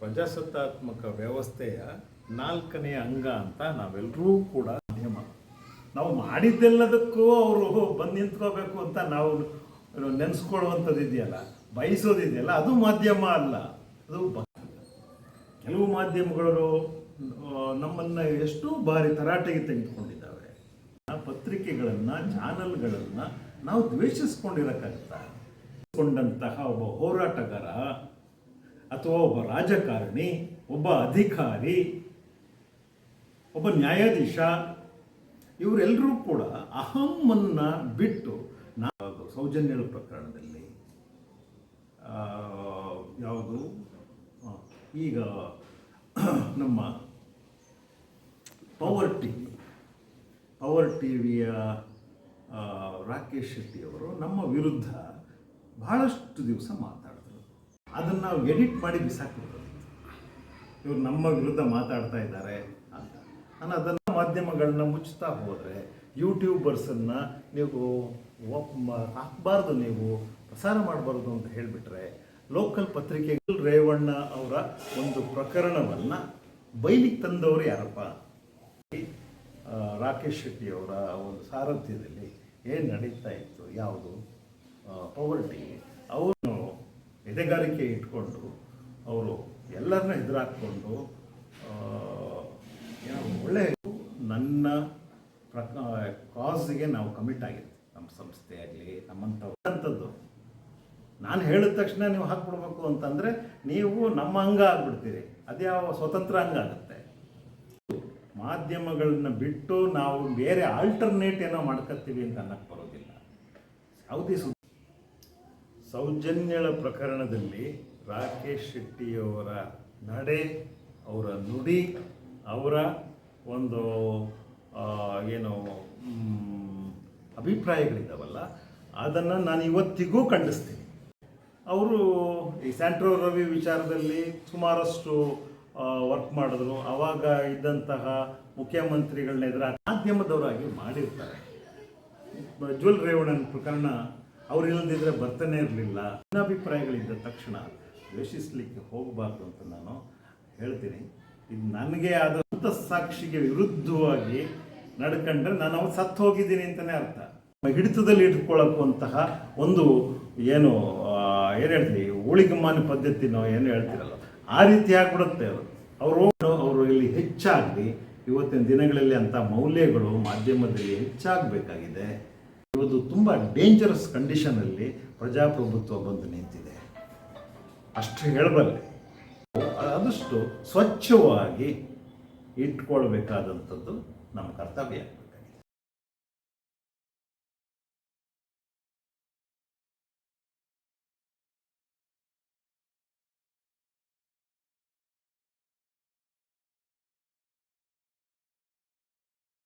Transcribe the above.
ಪ್ರಜಾಸತ್ತಾತ್ಮಕ ವ್ಯವಸ್ಥೆಯ ನಾಲ್ಕನೇ ಅಂಗ ಅಂತ ನಾವೆಲ್ಲರೂ ಕೂಡ ಮಾಧ್ಯಮ ನಾವು ಮಾಡಿದ್ದೆಲ್ಲದಕ್ಕೂ ಅವರು ಬಂದು ನಿಂತ್ಕೋಬೇಕು ಅಂತ ನಾವು ನೆನೆಸ್ಕೊಳ್ಳುವಂಥದ್ದು ಇದೆಯಲ್ಲ ಬಯಸೋದಿದೆಯಲ್ಲ ಅದು ಮಾಧ್ಯಮ ಅಲ್ಲ, ಅದು ಕೆಲವು ಮಾಧ್ಯಮಗಳು ನಮ್ಮನ್ನು ಎಷ್ಟೋ ಬಾರಿ ತರಾಟೆಗೆ ತೆಗೆದುಕೊಂಡಿದ್ದಾವೆ. ಆ ಚಾನಲ್ಗಳನ್ನು ಚಾನಲ್ಗಳನ್ನ ನಾವು ದ್ವೇಷಿಸ್ಕೊಂಡಿರಕ್ಕಾಗತ್ತಾ? ಕೊಂಡಂತಹ ಒಬ್ಬ ಹೋರಾಟಗಾರ ಅಥವಾ ಒಬ್ಬ ರಾಜಕಾರಣಿ, ಒಬ್ಬ ಅಧಿಕಾರಿ, ಒಬ್ಬ ನ್ಯಾಯಾಧೀಶ ಇವರೆಲ್ಲರೂ ಕೂಡ ಅಹಮ್ಮನ್ನ ಬಿಟ್ಟು ನಾವು ಸೌಜನ್ಯಳ ಪ್ರಕರಣದಲ್ಲಿ ಯಾವುದು? ಈಗ ನಮ್ಮ power T V power T ವಿಯ Rakesh ಶೆಟ್ಟಿಯವರು ನಮ್ಮ ವಿರುದ್ಧ ಬಹಳಷ್ಟು ದಿವಸ ಮಾತಾಡಿದ್ರು. ಅದನ್ನು ನಾವು ಎಡಿಟ್ ಮಾಡಿ ಬಿಸಾಕ್ಬಿಡ್ಬೋದು ಇವ್ರು ನಮ್ಮ ವಿರುದ್ಧ ಮಾತಾಡ್ತಾ ಇದ್ದಾರೆ ಅಂತ. ನಾನು ಅದನ್ನು ಮಾಧ್ಯಮಗಳನ್ನ ಮುಚ್ಚುತ್ತಾ ಹೋದರೆ ಯೂಟ್ಯೂಬರ್ಸನ್ನು ನೀವು ಹಾಕ್ಬಾರ್ದು, ನೀವು ಪ್ರಸಾರ ಮಾಡಬಾರ್ದು ಅಂತ ಹೇಳಿಬಿಟ್ರೆ ಲೋಕಲ್ ಪತ್ರಿಕೆಗಳು ರೇವಣ್ಣ ಅವರ ಒಂದು ಪ್ರಕರಣವನ್ನು ಬೈಲಿಗೆ ತಂದವರು ಯಾರಪ್ಪ? ರಾಕೇಶ್ ಶೆಟ್ಟಿ ಅವರ ಒಂದು ಸಾರಥ್ಯದಲ್ಲಿ ಏನು ನಡೀತಾ ಇತ್ತು? ಯಾವುದು? ಪವರ್ಟಿ ಅವರು ಎದೆಗಾರಿಕೆ ಇಟ್ಕೊಂಡು ಅವರು ಎಲ್ಲರನ್ನ ಎದುರಾಕ್ಕೊಂಡು ಆ, ಏನೋ ಒಳ್ಳೆ ನನ್ನ ಪ್ರಕ ಕಾಸ್ಗೆ ನಾವು ಕಮಿಟ್ ಆಗಿರ್ತೀವಿ ನಮ್ಮ ಸಂಸ್ಥೆ ಆಗಲಿ ನಮ್ಮಂಥದ್ದು ನಾನು ಹೇಳಿದ ತಕ್ಷಣ ನೀವು ಹಾಕ್ಬಿಡ್ಬೇಕು ಅಂತಂದರೆ ನೀವು ನಮ್ಮ ಅಂಗ ಆಗ್ಬಿಡ್ತೀರಿ. ಅದ್ಯಾವ ಸ್ವತಂತ್ರ ಅಂಗ ಆಗುತ್ತೆ. ಮಾಧ್ಯಮಗಳನ್ನ ಬಿಟ್ಟು ನಾವು ಬೇರೆ ಆಲ್ಟರ್ನೇಟ್ ಏನೋ ಮಾಡ್ಕೊತೀವಿ ಅಂತ ಅನ್ನಕ್ಕೆ ಬರೋದಿಲ್ಲ. ಯಾವುದೇ ಸೌಜನ್ಯಳ ಪ್ರಕರಣದಲ್ಲಿ ರಾಕೇಶ್ ಶೆಟ್ಟಿಯವರ ನಡೆ, ಅವರ ನುಡಿ, ಅವರ ಒಂದು ಏನು ಅಭಿಪ್ರಾಯಗಳಿದ್ದಾವಲ್ಲ ಅದನ್ನು ನಾನು ಇವತ್ತಿಗೂ ಖಂಡಿಸ್ತೀನಿ. ಅವರು ಈ ಸ್ಯಾಂಟ್ರೋ ರವಿ ವಿಚಾರದಲ್ಲಿ ಸುಮಾರಷ್ಟು ವರ್ಕ್ ಮಾಡಿದ್ರು. ಆವಾಗ ಇದ್ದಂತಹ ಮುಖ್ಯಮಂತ್ರಿಗಳನ್ನ ಎದುರ ಮಾಧ್ಯಮದವರಾಗಿ ಮಾಡಿರ್ತಾರೆ. ಜ್ವಲ್ ರೇವಣನ್ ಪ್ರಕರಣ ಅವ್ರು ಇಲ್ಲದಿದ್ರೆ ಬರ್ತಾನೆ ಇರಲಿಲ್ಲ. ಭಿನ್ನಾಭಿಪ್ರಾಯಗಳಿದ್ದ ತಕ್ಷಣ ದ್ವೇಷಿಸ್ಲಿಕ್ಕೆ ಹೋಗಬಾರ್ದು ಅಂತ ನಾನು ಹೇಳ್ತೀನಿ. ಇದು ನನಗೆ ಆದ ಸಾಕ್ಷಿಗೆ ವಿರುದ್ಧವಾಗಿ ನಡ್ಕೊಂಡ್ರೆ ನಾನು ಅವ್ರು ಸತ್ತು ಹೋಗಿದ್ದೀನಿ ಅಂತಲೇ ಅರ್ಥ. ಹಿಡಿತದಲ್ಲಿ ಇಟ್ಕೊಳ್ಳುವಂತಹ ಒಂದು ಏನು ಏನು ಹೇಳ್ತೀವಿ ಉಳಿಗಮಾನ ಪದ್ಧತಿನೋ ಏನು ಹೇಳ್ತಿರಲ್ಲ, ಆ ರೀತಿ ಆಗ್ಬಿಡುತ್ತೆ ಅವರು ಅವರು ಅವರು ಇಲ್ಲಿ ಹೆಚ್ಚಾಗಲಿ, ಇವತ್ತಿನ ದಿನಗಳಲ್ಲಿ ಅಂಥ ಮೌಲ್ಯಗಳು ಮಾಧ್ಯಮದಲ್ಲಿ ಹೆಚ್ಚಾಗಬೇಕಾಗಿದೆ. ಇವತ್ತು ತುಂಬ ಡೇಂಜರಸ್ ಕಂಡೀಷನಲ್ಲಿ ಪ್ರಜಾಪ್ರಭುತ್ವ ಬಂದು ನಿಂತಿದೆ. ಅಷ್ಟು ಹೇಳಬಲ್ಲೆ. ಆದಷ್ಟು ಸ್ವಚ್ಛವಾಗಿ ಇಟ್ಕೊಳ್ಬೇಕಾದಂಥದ್ದು ನಮ್ಮ ಕರ್ತವ್ಯ.